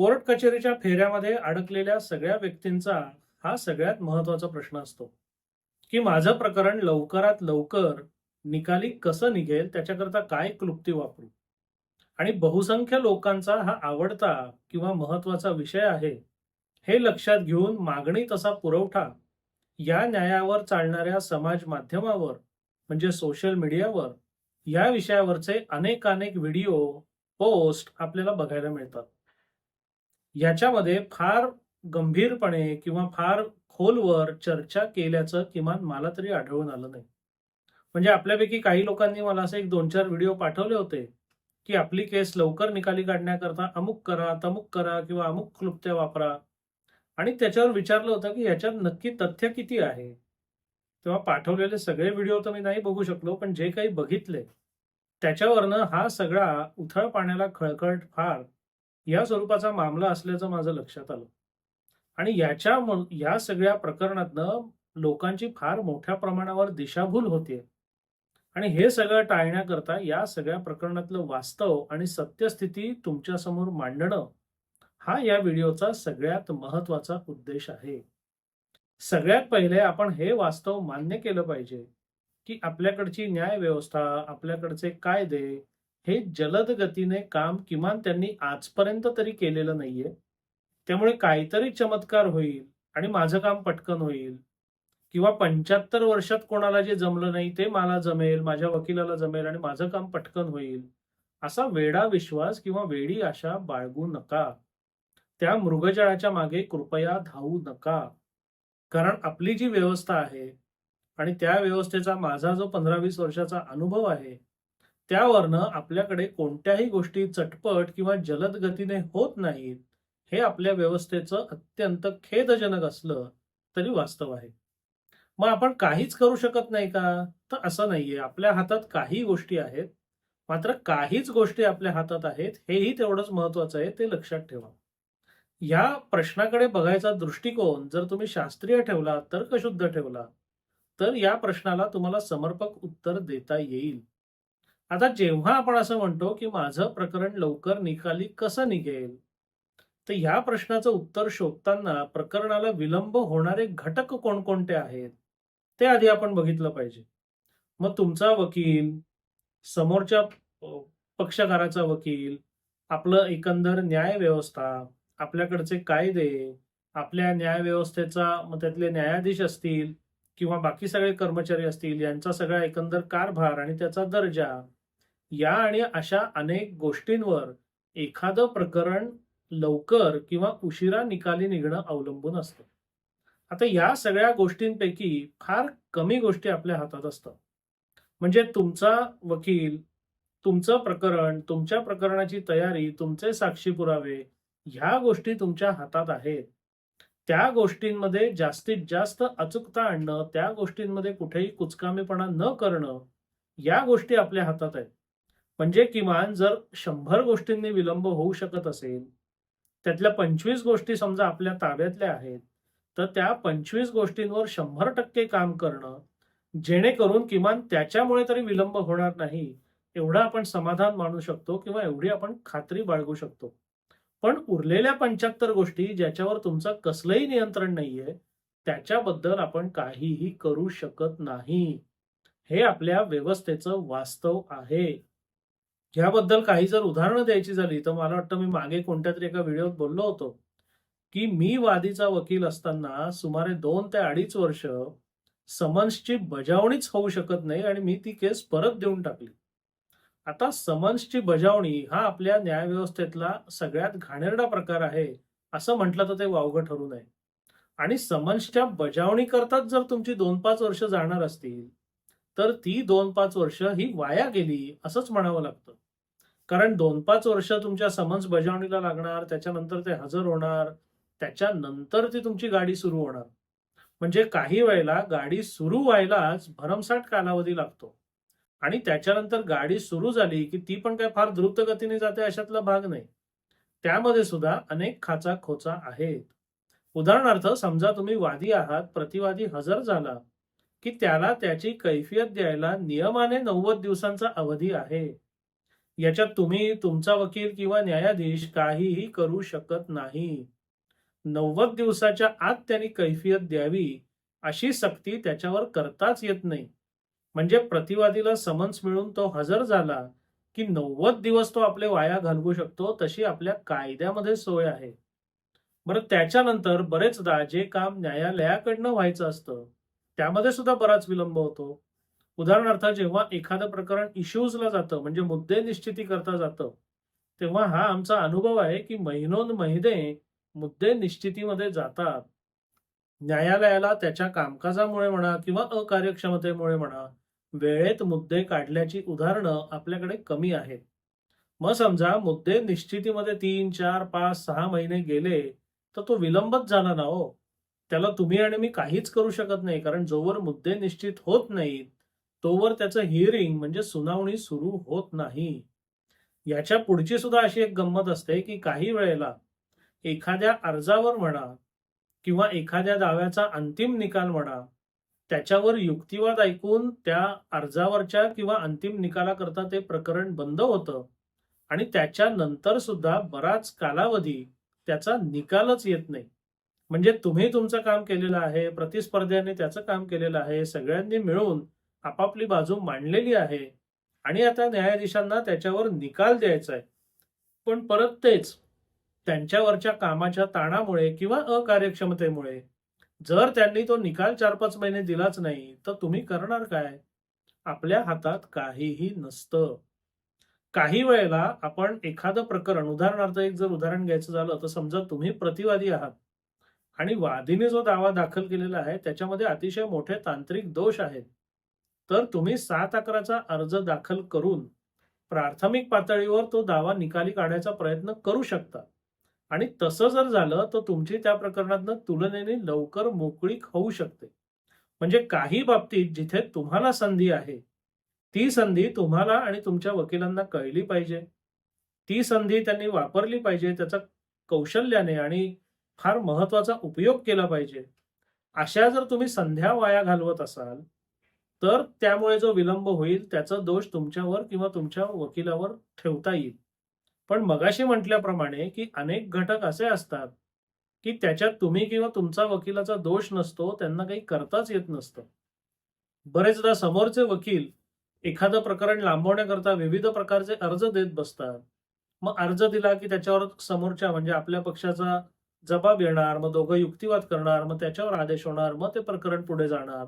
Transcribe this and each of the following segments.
Court कचेरीच्या फेऱ्यामध्ये अडकलेल्या सगळ्या व्यक्तींचा हा सगळ्यात महत्त्वाचा प्रश्न असतो की माझं प्रकरण लवकरात लवकर निकाली कसं निघेल त्याच्याकरता काय क्लुप्ती वापरू? आणि बहुसंख्य लोकांचा हा आवडता किंवा महत्त्वाचा विषय आहे हे लक्षात घेऊन मागणी तसा पुरवठा या न्यायावर चालणाऱ्या समाज माध्यमावर म्हणजे सोशल मीडियावर या विषयावरचे अनेकानेक व्हिडिओ पोस्ट आपल्याला बघायला मिळतात. याच्यामध्ये फार गंभीरपणे किंवा फार खोलवर चर्चा केल्याचं किमान मला तरी आढळून आलं नाही. म्हणजे आपल्यापैकी काही लोकांनी मला असे एक दोन चार व्हिडिओ पाठवले होते की आपली केस लवकर निकाली काढण्याकरता अमुक करा तमुक करा किंवा अमुक क्लुप्त्या वापरा. आणि त्याच्यावर विचारलं होतं की याच्यात नक्की तथ्य किती आहे? तेव्हा पाठवलेले सगळे व्हिडिओ तर मी नाही बघू शकलो पण जे काही बघितले त्याच्यावरनं हा सगळा उथळ पाण्याला खळखळ फार या स्वरूपाचा मामला असल्याचं माझं लक्षात आलं. आणि याच्या या सगळ्या प्रकरणातनं लोकांची फार मोठ्या प्रमाणावर दिशाभूल होते आणि हे सगळं टाळण्याकरता या सगळ्या प्रकरणातलं वास्तव आणि सत्यस्थिती तुमच्यासमोर मांडणं हा या व्हिडिओचा सगळ्यात महत्त्वाचा उद्देश आहे. सगळ्यात पहिले आपण हे वास्तव मान्य केलं पाहिजे की आपल्याकडची न्याय व्यवस्था आपल्याकडचे कायदे हे जलद गतीने काम किमान त्यांनी आजपर्यंत तरी केलेलं नाहीये. त्यामुळे काहीतरी चमत्कार होईल आणि माझं काम पटकन होईल. किंवा पंच्याहत्तर वर्षात कोणाला जे जमलं नाही ते मला जमेल माझ्या वकिलाला जमेल आणि माझं काम पटकन होईल. असा वेडा विश्वास किंवा वेडी आशा बाळगू नका. त्या मृगजळाच्या मागे कृपया धावू नका. कारण आपली जी व्यवस्था आहे आणि त्या व्यवस्थेचा माझा जो पंधरा वीस वर्षाचा अनुभव आहे त्यावरनं आपल्याकडे कोणत्याही गोष्टी चटपट किंवा जलद गतीने होत नाहीत हे आपल्या व्यवस्थेचं अत्यंत खेदजनक असलं तरी वास्तव आहे. मग आपण काहीच करू शकत नाही का? तर असं नाहीये. आपल्या हातात काही गोष्टी आहेत मात्र काहीच गोष्टी आपल्या हातात आहेत हेही तेवढंच महत्वाचं आहे ते लक्षात ठेवा. या प्रश्नाकडे बघायचा दृष्टिकोन जर तुम्ही शास्त्रीय ठेवला तर्कशुद्ध ठेवला तर या प्रश्नाला तुम्हाला समर्पक उत्तर देता येईल. आता जेव्हा आपण असं म्हणतो की माझं प्रकरण लवकर निकाली कसं निघेल? तर ह्या प्रश्नाचं उत्तर शोधताना प्रकरणाला विलंब होणारे घटक कोणकोणते आहेत? ते आधी आपण बघितलं पाहिजे. मग तुमचा वकील समोरच्या पक्षकाराचा वकील आपलं एकंदर न्याय व्यवस्था आपल्याकडचे कायदे आपल्या न्याय व्यवस्थेचा मग त्यातले न्यायाधीश असतील किंवा बाकी सगळे कर्मचारी असतील यांचा सगळा एकंदर कारभार आणि त्याचा दर्जा या आणि अशा अनेक गोष्टींवर एखादं प्रकरण लवकर किंवा उशिरा निकाली निघणं अवलंबून असतं. आता या सगळ्या गोष्टींपैकी फार कमी गोष्टी आपल्या हातात असतात. म्हणजे तुमचा वकील तुमचं प्रकरण तुमच्या प्रकरणाची तयारी तुमचे साक्षी पुरावे ह्या गोष्टी तुमच्या हातात आहेत. त्या गोष्टींमध्ये जास्तीत जास्त अचूकता आणणं त्या गोष्टींमध्ये कुठेही कुचकामीपणा न करणं या गोष्टी आपल्या हातात आहेत. म्हणजे किमान जर शंभर गोष्टींनी विलंब होऊ शकत असेल त्यातल्या पंचवीस गोष्टी समजा आपल्या ताब्यातल्या आहेत तर त्या पंचवीस गोष्टींवर शंभर टक्के काम करणं जेणेकरून किमान त्याच्यामुळे तरी विलंब होणार नाही एवढं आपण समाधान मानू शकतो किंवा एवढी आपण खात्री बाळगू शकतो. पण उरलेल्या पंच्याहत्तर गोष्टी ज्याच्यावर तुमचं कसलंही नियंत्रण नाहीये त्याच्याबद्दल आपण काहीही करू शकत नाही. हे आपल्या व्यवस्थेचं वास्तव आहे. ह्याबद्दल काही जर उदाहरणं द्यायची झाली तर मला वाटतं मी मागे कोणत्या तरी एका व्हिडिओत बोललो होतो की मी वादीचा वकील असताना सुमारे दोन ते अडीच वर्ष समन्सची बजावणीच होऊ शकत नाही आणि मी ती केस परत देऊन टाकली. आता समन्सची बजावणी हा आपल्या न्यायव्यवस्थेतला सगळ्यात घाणेरडा प्रकार आहे असं म्हटलं तर ते वावगं ठरू नये. आणि समन्सच्या बजावणी करताच जर तुमची दोन पाच वर्ष जाणार असतील तर ती दोन पाच वर्ष ही वाया गेली असंच म्हणावं लागतं. कारण दोन पाच वर्ष तुमच्या समन्स बजावणीला लागणार त्याच्यानंतर ते हजर होणार त्याच्यानंतर ती तुमची गाडी सुरू होणार. म्हणजे काही वेळेला गाडी सुरू व्हायलाच भरमसाठ कालावधी लागतो. आणि त्याच्यानंतर गाडी सुरू झाली की ती पण काय फार द्रुत गतीने जाते अशातला भाग नाही. त्यामध्ये सुद्धा अनेक खाचा खोचा आहेत. उदाहरणार्थ समजा तुम्ही वादी आहात प्रतिवादी हजर झाला की त्याला त्याची कैफियत द्यायला नियमाने नव्वद दिवसांचा अवधी आहे. याच्यात तुम्ही तुमचा वकील किंवा न्यायाधीश काहीही करू शकत नाही. नव्वद दिवसाच्या आत त्यांनी कैफियत द्यावी अशी सक्ती त्याच्यावर करताच येत नाही. म्हणजे प्रतिवादीला समन्स मिळून तो हजर झाला की नव्वद दिवस तो आपले वाया घालवू शकतो तशी आपल्या कायद्यामध्ये सोय आहे. बरं त्याच्यानंतर बरेचदा जे काम न्यायालयाकडनं व्हायचं असतं त्यामध्ये सुद्धा बराच विलंब होतो. उदाहरणार्थ जेव्हा एखादं प्रकरण इश्यूजला जातं म्हणजे मुद्दे निश्चिती करता जातं तेव्हा हा आमचा अनुभव आहे की महिनोन महिने मुद्दे निश्चितीमध्ये जातात. न्यायालयाला त्याच्या कामकाजामुळे म्हणा किंवा अकार्यक्षमतेमुळे म्हणा वेळेत मुद्दे काढल्याची उदाहरणं आपल्याकडे कमी आहेत. मग समजा मुद्दे निश्चितीमध्ये तीन चार पाच सहा महिने गेले तर तो विलंबच झाला ना हो? त्याला तुम्ही आणि मी काहीच करू शकत नाही कारण जोवर मुद्दे निश्चित होत नाहीत तोवर त्याचं हिअरिंग म्हणजे सुनावणी सुरू होत नाही. याच्या पुढची सुद्धा अशी एक गंमत असते की काही वेळेला एखाद्या अर्जावर म्हणा किंवा एखाद्या दाव्याचा अंतिम निकाल म्हणा त्याच्यावर युक्तिवाद ऐकून त्या अर्जावरच्या किंवा अंतिम निकालाकरता ते प्रकरण बंद होतं आणि त्याच्यानंतर सुद्धा बराच कालावधी त्याचा निकालच येत नाही. म्हणजे तुम्ही तुमचं काम केलेलं आहे प्रतिस्पर्ध्याने त्याचं काम केलेलं आहे सगळ्यांनी मिळून आपापली बाजू मांडलेली आहे आणि आता न्यायाधीशांना त्याच्यावर निकाल द्यायचा आहे. पण परत तेच त्यांच्यावरच्या कामाच्या ताणामुळे किंवा अकार्यक्षमतेमुळे जर त्यांनी तो निकाल चार पाच महिने दिलाच नाही तर तुम्ही करणार काय? आपल्या हातात काहीही नसतं. काही वेळेला आपण एखादं प्रकरण उदाहरणार्थ एक जर उदाहरण घ्यायचं झालं तर समजा तुम्ही प्रतिवादी आहात आणि वादीने जो दावा दाखल केलेला आहे त्याच्यामध्ये अतिशय मोठे तांत्रिक दोष आहेत. तर तुम्ही सात अकराचा अर्ज दाखल करून प्राथमिक पातळीवर तो दावा निकाली काढायचा प्रयत्न करू शकता. आणि तसं जर झालं तर तुमची त्या प्रकरणातनं तुलनेने लवकर मोकळीक होऊ शकते. म्हणजे काही बाबतीत जिथे तुम्हाला संधी आहे ती संधी तुम्हाला आणि तुमच्या वकिलांना कळली पाहिजे. ती संधी त्यांनी वापरली पाहिजे त्याचा कौशल्याने आणि फार महत्त्वाचा उपयोग केला पाहिजे. अशा जर तुम्ही संध्या वाया घालवत असाल तर त्यामुळे जो विलंब होईल त्याचा दोष तुमच्यावर किंवा तुमच्या वकिलावर ठेवता येईल. पण मगाशी म्हटल्याप्रमाणे की अनेक घटक असे असतात की त्याच्यात तुम्ही किंवा तुमचा वकिलाचा दोष नसतो त्यांना काही करताच येत नसतं. बरेचदा समोरचे वकील एखादं प्रकरण लांबवण्याकरता विविध प्रकारचे अर्ज देत बसतात. मग अर्ज दिला की त्याच्यावर समोरच्या म्हणजे आपल्या पक्षाचा जबाब येणार मग दोघं युक्तिवाद करणार मग त्याच्यावर आदेश होणार मग ते प्रकरण पुढे जाणार.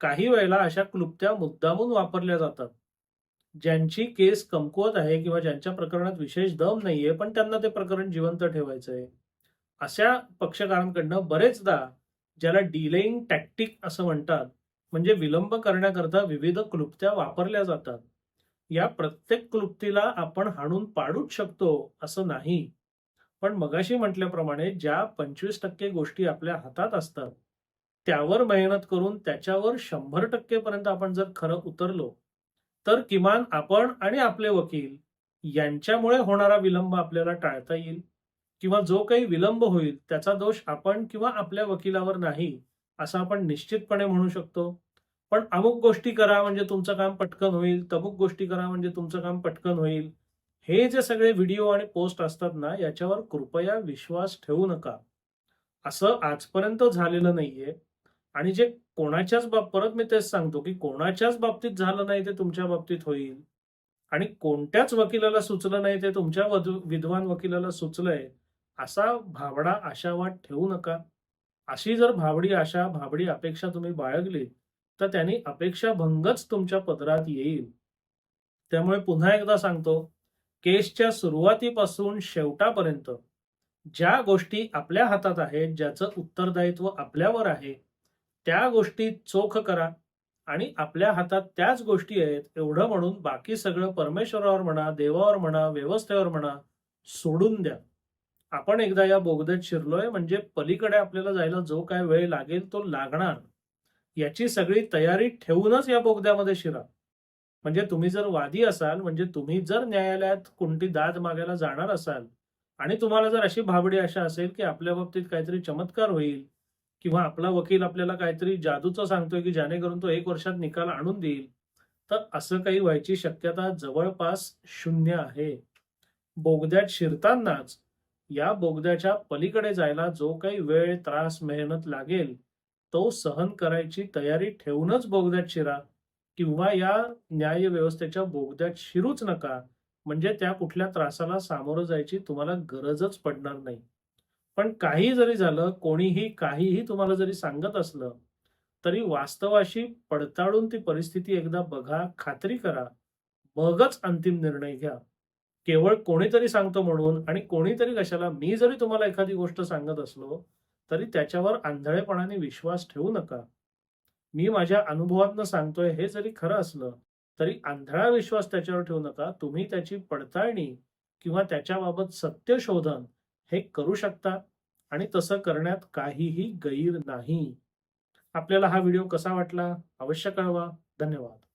काही वेळेला अशा क्लुप्त्या मुद्दामून वापरल्या जातात. ज्यांची केस कमकुवत आहे किंवा ज्यांच्या प्रकरणात विशेष दम नाहीये पण त्यांना ते प्रकरण जिवंत ठेवायचं आहे अशा पक्षकारांकडनं बरेचदा ज्याला डिलेईंग टॅक्टिक असं म्हणतात म्हणजे विलंब करण्याकरता विविध क्लुप्त्या वापरल्या जातात. या प्रत्येक क्लुप्तीला आपण हाणून पाडूच शकतो असं नाही. पण मगाशी म्हटल्याप्रमाणे ज्या पंचवीस टक्के गोष्टी आपल्या हातात असतात त्यावर मेहनत करून त्याच्यावर शंभर टक्केपर्यंत आपण जर खरं उतरलो तर किमान आपण आणि आपले वकील यांच्यामुळे होणारा विलंब आपल्याला टाळता येईल किंवा जो काही विलंब होईल त्याचा दोष आपण किंवा आपल्या वकिलावर नाही असं आपण निश्चितपणे म्हणू शकतो. पण अमुक गोष्टी करा म्हणजे तुमचं काम पटकन होईल तमुक गोष्टी करा म्हणजे तुमचं काम पटकन होईल. हे जे सगळे व्हिडिओ आणि पोस्ट असतात ना याच्यावर कृपया विश्वास ठेवू नका. असं आजपर्यंत झालेलं नाहीये. आणि जे कोणाच्याच बाब परत मी तेच सांगतो की कोणाच्याच बाबतीत झालं नाही ते तुमच्या बाबतीत होईल. आणि कोणत्याच वकिलाला सुचलं नाही ते तुमच्या विद्वान वकिलाला सुचलंय असा भाबडा आशावाद ठेवू नका. अशी जर भाबडी आशा भाबडी अपेक्षा तुम्ही बाळगली तर त्यांनी अपेक्षा भंगच तुमच्या पदरात येईल. त्यामुळे पुन्हा एकदा सांगतो केसच्या सुरुवातीपासून शेवटापर्यंत ज्या गोष्टी आपल्या हातात आहेत ज्याचं उत्तरदायित्व आपल्यावर आहे त्या गोष्टी चोख करा आणि आपल्या हातात त्याच गोष्टी आहेत एवढं म्हणून बाकी सगळं परमेश्वरावर म्हणा देवावर म्हणा व्यवस्थेवर म्हणा सोडून द्या. आपण एकदा या बोगद्यात शिरलोय म्हणजे पलीकडे आपल्याला जायला जो काय वेळ लागेल तो लागणार. याची सगळी तयारी ठेवूनच या बोगद्यामध्ये शिरा. म्हणजे तुम्ही जर वादी असाल म्हणजे तुम्ही जर न्यायालयात कोणती दाद मागायला जाणार असाल आणि तुम्हाला जर अशी भाबडी आशा असेल की आपल्या बाबतीत काहीतरी चमत्कार होईल किंवा आपला वकील आपल्याला काहीतरी जादूचं सांगतोय की जेणेकरून तो एक वर्षात निकाल आणून देईल तर असं काही व्हायची शक्यता जवळपास शून्य आहे. बोगद्यात शिरतानाच या बोगद्याच्या पलीकडे जायला जो काही वेळ त्रास मेहनत लागेल तो सहन करायची तयारी ठेवूनच बोगद्यात शिरा किंवा या न्याय व्यवस्थेच्या बोगद्यात शिरूच नका. म्हणजे त्या कुठल्या त्रासाला सामोरं जायची तुम्हाला गरजच पडणार नाही. पण काही जरी झालं कोणीही काहीही तुम्हाला जरी सांगत असलं तरी वास्तवाशी पडताळून ती परिस्थिती एकदा बघा खात्री करा. मगच अंतिम निर्णय घ्या. केवळ कोणीतरी सांगतो म्हणून आणि कोणीतरी कशाला मी जरी तुम्हाला एखादी गोष्ट सांगत असलो तरी त्याच्यावर आंधळेपणाने विश्वास ठेवू नका. मी माझ्या अनुभवातनं सांगतोय हे जरी खरं असलं तरी आंधळा विश्वास त्याच्यावर ठेवू नका. तुम्ही त्याची पडताळणी किंवा त्याच्याबाबत सत्य शोधन हे करू शकता आणि तसं करण्यात काहीही गैर नाही. आपल्याला हा व्हिडिओ कसा वाटला? अवश्य कळवा. धन्यवाद.